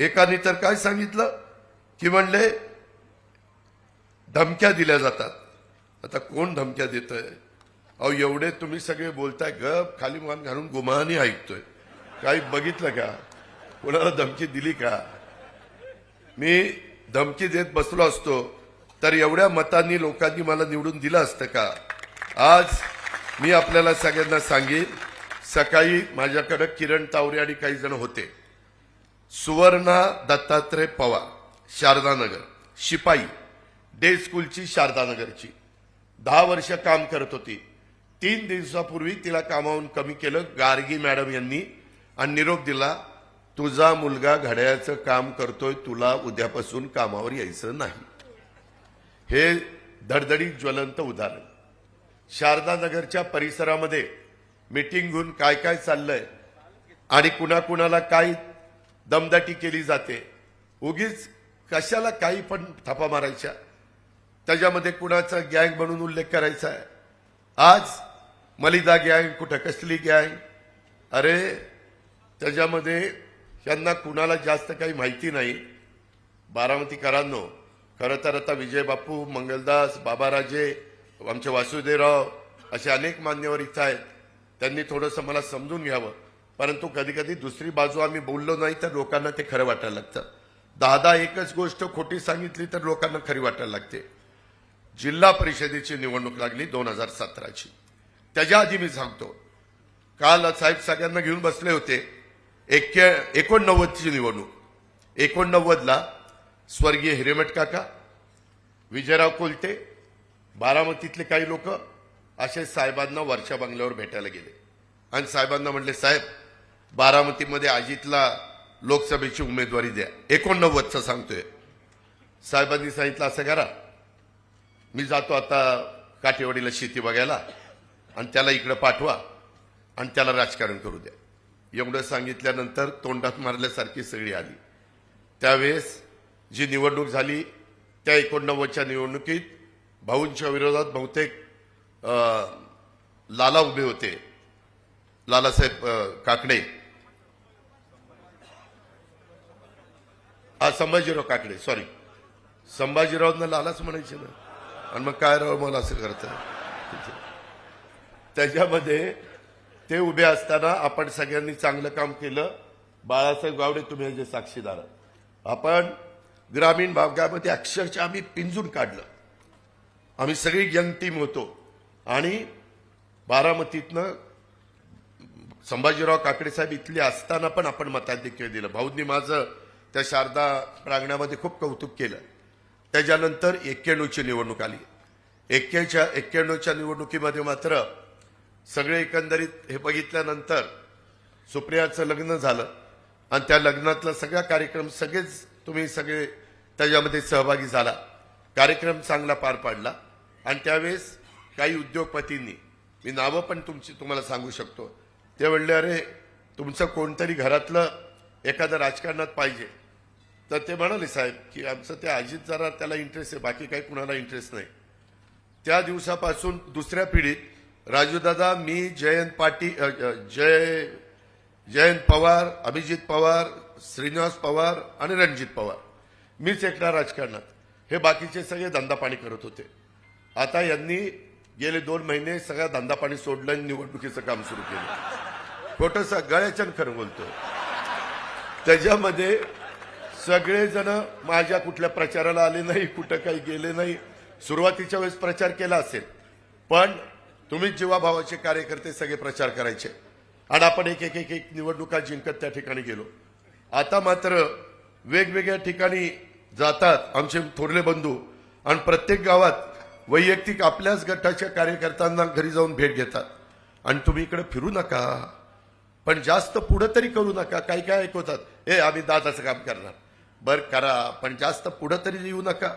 एकाने तर काय सांगितलं? की म्हणले धमक्या दिल्या जातात. आता कोण धमक्या देत आहे अहो एवढे तुम्ही सगळे बोलताय गप खाली मान घालून गुमहानी ऐकतोय. काही बघितलं का? कोणाला धमकी दिली का? मी धमकी देत बसलो असतो तर एवढ्या मतांनी लोकांनी मला निवडून दिलं असतं का? आज मी आपल्याला सगळ्यांना सांगेन सकाळी माझ्याकडं किरण तावरे आणि काही जण होते. सुवर्णा दत्तात्रय पवार शारदानगर. शिपाई डे स्कूलची शारदानगरची. दहा वर्ष काम करत होती. तीन दिवसापूर्वी तिला कामावून कमी केलं गार्गी मॅडम यांनी आणि निरोप दिला तुझा मुलगा घड्याळाचं काम करतोय तुला उद्यापासून कामावर यायचं नाही. हे धडधडीत ज्वलंत उदाहरण. शारदानगरच्या परिसरामध्ये मिटिंग घेऊन काय काय चाललंय आणि कुणाकुणाला काय दमदाटी केली जाते. उगीच कशाला काही पण थापा मारायच्या. त्याच्यामध्ये कुणाचा गँग म्हणून उल्लेख करायचा आहे. आज मलिदा गँग कुठं कसली गँग? अरे त्याच्यामध्ये यांना कुणाला जास्त काही माहिती नाही. बारामतीकरांनो खरं तर आता विजय बापू मंगलदास बाबाराजे आमचे वासुदेवराव असे अनेक मान्यवर इथं आहेत. त्यांनी थोडंसं मला समजून घ्यावं. परंतु कधी कधी दुसरी बाजू आम्ही बोललो नाही तर लोकांना ते खरं वाटायला लागतं. दहा दहा एकच गोष्ट खोटी सांगितली तर लोकांना खरी वाटायला लागते. जिल्हा परिषदेची निवडणूक लागली दोन हजार सतराची. त्याच्या आधी मी सांगतो काल साहेब सगळ्यांना घेऊन बसले होते. एक्के एकोणनव्वदची निवडणूक. एकोणनव्वदला स्वर्गीय हिरेमठ काका विजयराव कोलते बारामतीतले काही लोक असे साहेबांना वर्षा बंगल्यावर भेटायला गेले. आणि साहेबांना म्हणले साहेब बारामतीमध्ये अजितला लोकसभेची उमेदवारी द्या. एकोणनव्वदचं सांगतोय. साहेबांनी सांगितलं असं करा. मी जातो आता काठेवाडीला शेती बघायला आणि त्याला इकडं पाठवा आणि त्याला राजकारण करू द्या. एवढं सांगितल्यानंतर तोंडात मारल्यासारखी सगळी आली. त्यावेळेस जी निवडणूक झाली त्या एकोणनव्वदच्या निवडणुकीत भाऊंच्या विरोधात बहुतेक लाला उभे होते. लालासाहेब काकडे. हा संभाजीराव काकडे सॉरी संभाजीरावना लालाच म्हणायचे ना. आणि मग काय राव मला असं करतं त्याच्यामध्ये ते उभे असताना आपण सगळ्यांनी चांगलं काम केलं. बाळासाहेब गावडे तुम्ही ह्याचे साक्षीदार आपण ग्रामीण भागामध्ये अक्षरशः आम्ही पिंजून काढलं. आम्ही सगळी यंग टीम होतो. आणि बारामतीतनं संभाजीराव काकडे साहेब इथले असताना पण आपण मताधिक्य दिलं. भाऊंनी माझं त्या शारदा प्रांगणामध्ये खूप कौतुक केलं. त्याच्यानंतर एक्क्याण्णवची निवडणूक आली. एक्क्याच्या एक्क्याण्णवच्या निवडणुकीमध्ये मात्र सगळे एकंदरीत हे बघितल्यानंतर सुप्रियाचं लग्न झालं. आणि त्या लग्नातला सगळा कार्यक्रम सगळेच तुम्ही सगळे त्याच्यामध्ये सहभागी झाला. कार्यक्रम चांगला पार पाडला. आणि त्यावेळेस काही उद्योगपतींनी मी नावं पण तुमची तुम्हाला सांगू शकतो. ते म्हणले अरे तुमचं कोणतरी घरातलं एखादं राजकारणात पाहिजे. तर ते म्हणाले साहेब की आमचं ते अजित जरा त्याला इंटरेस्ट आहे बाकी काही कुणाला इंटरेस्ट नाही. त्या दिवसापासून दुसऱ्या पिढीत राजूदादा मी जयंत पाटील जय जयंत पवार अभिजित पवार श्रीनिवास पवार आणि रणजित पवार. मीच एकटा राजकारणात. हे बाकीचे सगळे धंदा पाणी करत होते. आता यांनी गेले दोन महिने सगळा धंदा पाणी सोडलं आणि निवडणुकीचं काम सुरू केलं. खोटं गळ्याचन खरं बोलतो त्याच्यामध्ये सगळेजण माझ्या कुठल्या प्रचाराला आले नाही कुठं काही गेले नाही. सुरुवातीच्या वेळेस प्रचार केला असेल पण तुम्ही जीवाभावाचे कार्यकर्ते सगळे प्रचार करायचे. आणि आपण एक एक एक एक निवडणुका जिंकत त्या ठिकाणी गेलो. आता मात्र वेगवेगळ्या ठिकाणी जातात आमचे थोरले बंधू आणि प्रत्येक गावात वैयक्तिक आपल्याच गटाच्या कार्यकर्त्यांना घरी जाऊन भेट घेतात. आणि तुम्ही इकडे फिरू नका पण जास्त पुढं तरी करू नका. काही काय ऐकवतात ए आम्ही दादाचं काम करणार. बर करा पण जास्त पुढं तरी येऊ नका.